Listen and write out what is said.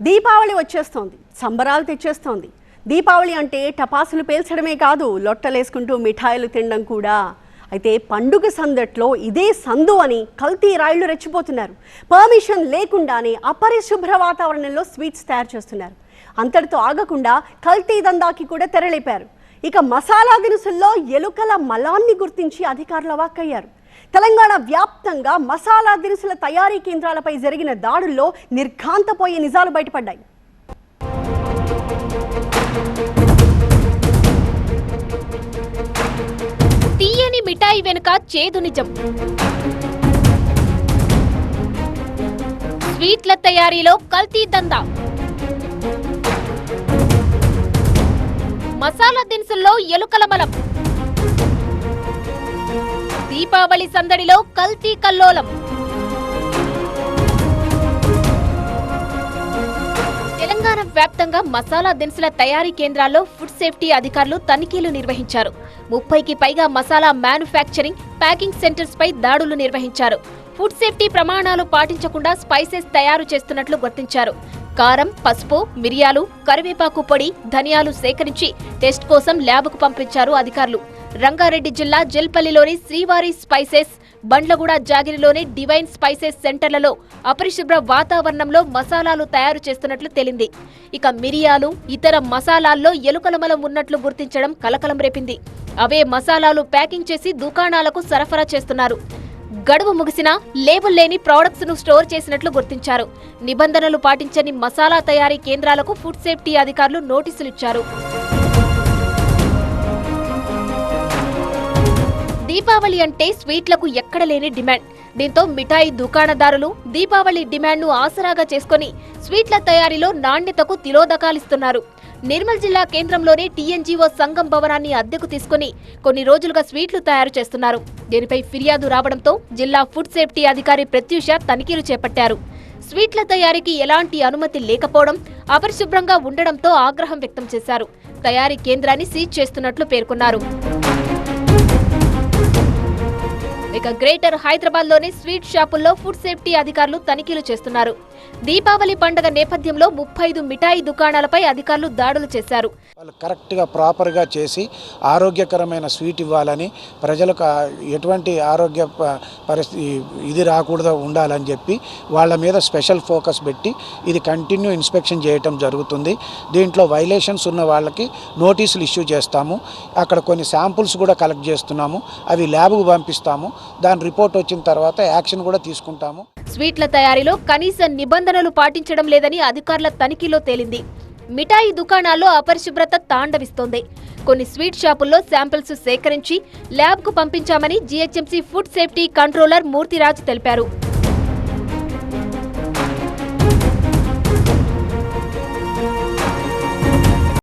దీపావళి వచ్చేస్తోంది సంబరాలు తెచ్చేస్తోంది. దీపావళి అంటే టపాసులు పేల్చడమే కాదు లొట్టలేసుకుంటూ మిఠాయిలు తినడం కూడా. అయితే పండుగ సందట్లో ఇదే సందు అని కల్తీ రాయిళ్ళు రెచ్చిపోతున్నారు. పర్మిషన్ లేకుండానే అపరిశుభ్ర వాతావరణంలో స్వీట్స్ తయారు చేస్తున్నారు. అంతటితో ఆగకుండా కల్తీ దందాకి కూడా తెరలేపారు. ఇక మసాలా దినుసుల్లో ఎలుకల మలాన్ని గుర్తించి అధికారులు వాక్కయ్యారు తెలంగాణ వ్యాప్తంగా మసాలా దినుసుల తయారీ కేంద్రాలపై జరిగిన దాడుల్లో నిర్ఘాంతపోయే నిజాలు బయటపడ్డాయి. తీయని మిఠాయి వెనుక చేదు నిజం. స్వీట్ల తయారీలో కల్తీ దందా. మసాలా దినుసుల్లో ఎలుకల మలం దీపావళి సందడిలో కల్తీ కల్లోలం. తెలంగాణ వ్యాప్తంగా మసాలా దినుసుల తయారీ కేంద్రాల్లో ఫుడ్ సేఫ్టీ అధికారులు తనిఖీలు నిర్వహించారు. ముప్పైకి పైగా మసాలా మ్యానుఫ్యాక్చరింగ్ ప్యాకింగ్ సెంటర్స్ పై దాడులు నిర్వహించారు. ఫుడ్ సేఫ్టీ ప్రమాణాలు పాటించకుండా స్పైసెస్ తయారు చేస్తున్నట్లు గుర్తించారు. కారం పసుపు మిరియాలు కరివేపాకు పొడి ధనియాలు సేకరించి టెస్ట్ కోసం ల్యాబ్కు పంపించారు అధికారులు. రంగారెడ్డి జిల్లా జల్పల్లిలోని శ్రీవారి స్పైసెస్ బండ్లగూడ జాగిరిలోని డివైన్ స్పైసెస్ సెంటర్లలో అపరిశుభ్ర వాతావరణంలో మసాలాలు తయారు చేస్తున్నట్లు తేలింది. ఇక మిరియాలు ఇతర మసాలాల్లో ఎలుకలమలం ఉన్నట్లు గుర్తించడం కలకలం రేపింది. అవే మసాలాలు ప్యాకింగ్ చేసి దుకాణాలకు సరఫరా చేస్తున్నారు. గడువు ముగిసినా లేబుల్ లేని ప్రోడక్ట్స్ను స్టోర్ చేసినట్లు గుర్తించారు. నిబంధనలు పాటించని మసాలా తయారీ కేంద్రాలకు ఫుడ్ సేఫ్టీ అధికారులు నోటీసులు దీపావళి అంటే స్వీట్లకు ఎక్కడ లేని డిమాండ్. దీంతో మిఠాయి దుకాణదారులు దీపావళి డిమాండ్ను ఆసరాగా చేసుకుని స్వీట్ల తయారీలో నాణ్యతకు తిలోదకాలిస్తున్నారు. నిర్మల్ జిల్లా కేంద్రంలోని టీఎన్జీఓ సంఘం భవనాన్ని అద్దెకు తీసుకుని కొన్ని రోజులుగా స్వీట్లు తయారు చేస్తున్నారు. దీనిపై ఫిర్యాదు రావడంతో జిల్లా ఫుడ్ సేఫ్టీ అధికారి ప్రత్యూష తనిఖీలు చేపట్టారు. స్వీట్ల తయారీకి ఎలాంటి అనుమతి లేకపోవడం అపరిశుభ్రంగా ఉండడంతో ఆగ్రహం వ్యక్తం చేశారు. తయారీ కేంద్రాన్ని సీజ్ చేస్తున్నట్లు పేర్కొన్నారు. ఇక గ్రేటర్ హైదరాబాద్లోని స్వీట్ షాపుల్లో ఫుడ్ సేఫ్టీ అధికారులు తనిఖీలు చేస్తున్నారు. దీపావళి పండుగ నేపథ్యంలో ముప్పై ఐదు మిఠాయి దుకాణాలపై అధికారులు దాడులు చేశారు. వాళ్ళు కరెక్ట్గా ప్రాపర్గా చేసి ఆరోగ్యకరమైన స్వీట్ ఇవ్వాలని ప్రజలకు ఎటువంటి ఆరోగ్య ప- పరిస్థితి ఇది రాకూడదు ఉండాలని చెప్పి వాళ్ళ మీద స్పెషల్ ఫోకస్ పెట్టి ఇది కంటిన్యూ ఇన్స్పెక్షన్ చేయటం జరుగుతుంది. దీంట్లో వైలేషన్స్ ఉన్న వాళ్ళకి నోటీసులు ఇష్యూ చేస్తాము. అక్కడ కొన్ని శాంపుల్స్ కూడా కలెక్ట్ చేస్తున్నాము. అవి ల్యాబ్కు పంపిస్తాము. దాని రిపోర్ట్ వచ్చిన తర్వాత యాక్షన్ కూడా తీసుకుంటాము. స్వీట్ల తయారీలో కనీస నిబంధనలు పాటించడం లేదని అధికారుల తనిఖీలో తేలింది. మిఠాయి దుకాణాల్లో అపరిశుభ్రత తాండవిస్తోంది. కొన్ని స్వీట్ షాపుల్లో శాంపిల్స్ సేకరించి ల్యాబ్కు పంపించామని GHMC food safety controller Murthyraj తెలిపారు.